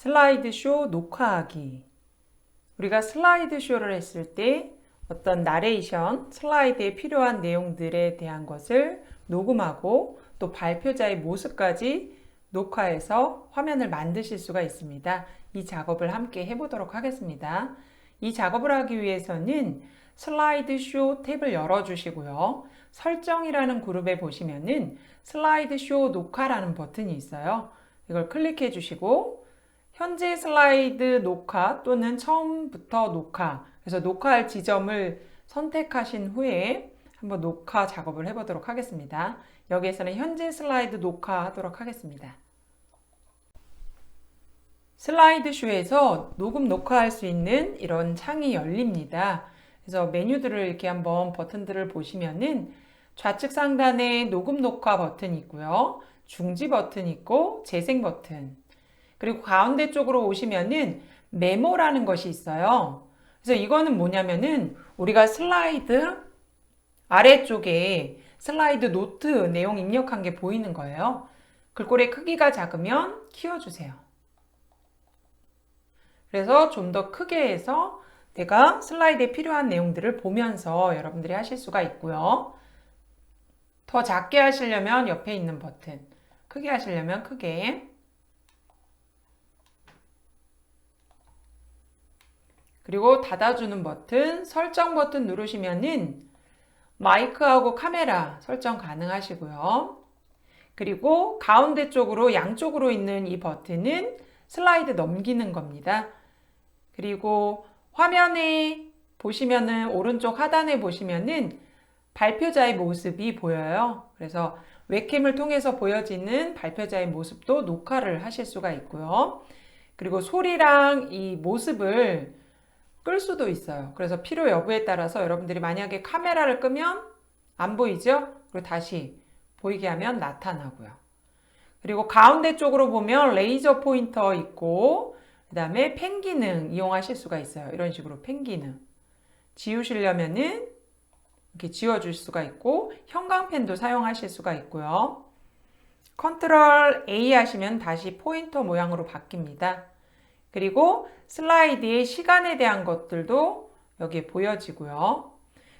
슬라이드쇼 녹화하기. 우리가 슬라이드쇼를 했을 때 어떤 나레이션, 슬라이드에 필요한 내용들에 대한 것을 녹음하고 또 발표자의 모습까지 녹화해서 화면을 만드실 수가 있습니다. 이 작업을 함께 해보도록 하겠습니다. 이 작업을 하기 위해서는 슬라이드쇼 탭을 열어주시고요. 설정이라는 그룹에 보시면은 슬라이드쇼 녹화라는 버튼이 있어요. 이걸 클릭해 주시고 현재 슬라이드 녹화 또는 처음부터 녹화 그래서 녹화할 지점을 선택하신 후에 한번 녹화 작업을 해보도록 하겠습니다. 여기에서는 현재 슬라이드 녹화하도록 하겠습니다. 슬라이드 쇼에서 녹음 녹화할 수 있는 이런 창이 열립니다. 그래서 메뉴들을 이렇게 한번 버튼들을 보시면은 좌측 상단에 녹음 녹화 버튼이 있고요. 중지 버튼 있고 재생 버튼. 그리고 가운데 쪽으로 오시면은 메모라는 것이 있어요. 그래서 이거는 뭐냐면은 우리가 슬라이드 아래쪽에 슬라이드 노트 내용 입력한 게 보이는 거예요. 글꼴의 크기가 작으면 키워주세요. 그래서 좀 더 크게 해서 내가 슬라이드에 필요한 내용들을 보면서 여러분들이 하실 수가 있고요. 더 작게 하시려면 옆에 있는 버튼, 크게 하시려면 크게. 그리고 닫아주는 버튼, 설정 버튼 누르시면은 마이크하고 카메라 설정 가능하시고요. 그리고 가운데 쪽으로 양쪽으로 있는 이 버튼은 슬라이드 넘기는 겁니다. 그리고 화면에 보시면은 오른쪽 하단에 보시면은 발표자의 모습이 보여요. 그래서 웹캠을 통해서 보여지는 발표자의 모습도 녹화를 하실 수가 있고요. 그리고 소리랑 이 모습을 끌 수도 있어요. 그래서 필요 여부에 따라서 여러분들이 만약에 카메라를 끄면 안 보이죠? 그리고 다시 보이게 하면 나타나고요. 그리고 가운데 쪽으로 보면 레이저 포인터 있고 그 다음에 펜 기능 이용하실 수가 있어요. 이런 식으로 펜 기능. 지우시려면은 이렇게 지워줄 수가 있고 형광펜도 사용하실 수가 있고요. 컨트롤 A 하시면 다시 포인터 모양으로 바뀝니다. 그리고 슬라이드의 시간에 대한 것들도 여기에 보여지고요.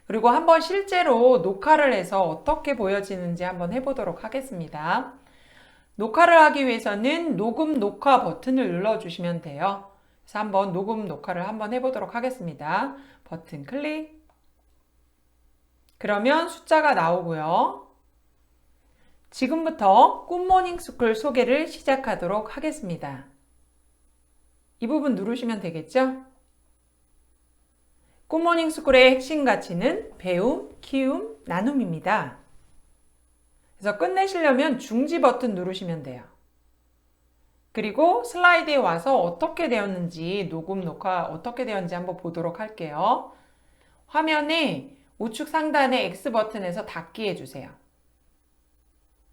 그리고 한번 실제로 녹화를 해서 어떻게 보여지는지 한번 해보도록 하겠습니다. 녹화를 하기 위해서는 녹음 녹화 버튼을 눌러주시면 돼요. 그래서 한번 녹음 녹화를 한번 해보도록 하겠습니다. 버튼 클릭. 그러면 숫자가 나오고요. 지금부터 굿모닝 스쿨 소개를 시작하도록 하겠습니다. 이 부분 누르시면 되겠죠? 굿모닝 스쿨의 핵심 가치는 배움, 키움, 나눔입니다. 그래서 끝내시려면 중지 버튼 누르시면 돼요. 그리고 슬라이드에 와서 어떻게 되었는지 녹음 녹화 어떻게 되었는지 한번 보도록 할게요. 화면에 우측 상단의 X 버튼에서 닫기 해주세요.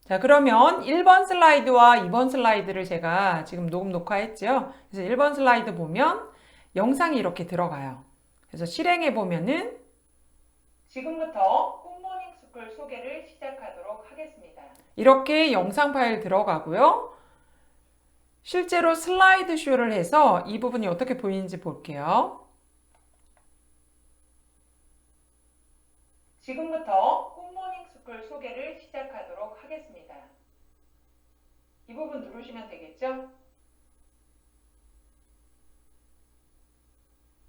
자, 그러면 1번 슬라이드와 2번 슬라이드를 제가 지금 녹음 녹화했죠. 그래서 1번 슬라이드 보면 영상이 이렇게 들어가요. 그래서 실행해 보면은 지금부터 굿모닝 스쿨 소개를 시작하도록 하겠습니다. 이렇게 영상 파일 들어가고요. 실제로 슬라이드 쇼를 해서 이 부분이 어떻게 보이는지 볼게요. 지금부터 굿모닝 스쿨 소개를 시작하도록 하겠습니다. 이 부분 누르시면 되겠죠?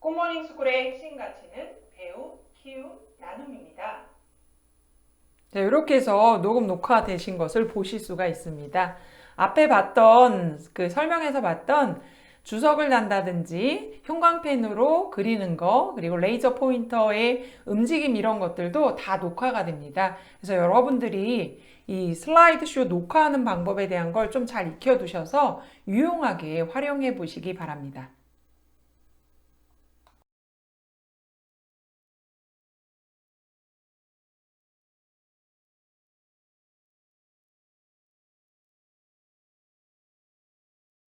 굿모닝 스쿨의 핵심 가치는 배움, 키움, 나눔입니다. 자, 이렇게 해서 녹음 녹화되신 것을 보실 수가 있습니다. 앞에 봤던 그 설명에서 봤던 주석을 단다든지 형광펜으로 그리는 거 그리고 레이저 포인터의 움직임 이런 것들도 다 녹화가 됩니다. 그래서 여러분들이 이 슬라이드 쇼 녹화하는 방법에 대한 걸 좀 잘 익혀 두셔서 유용하게 활용해 보시기 바랍니다.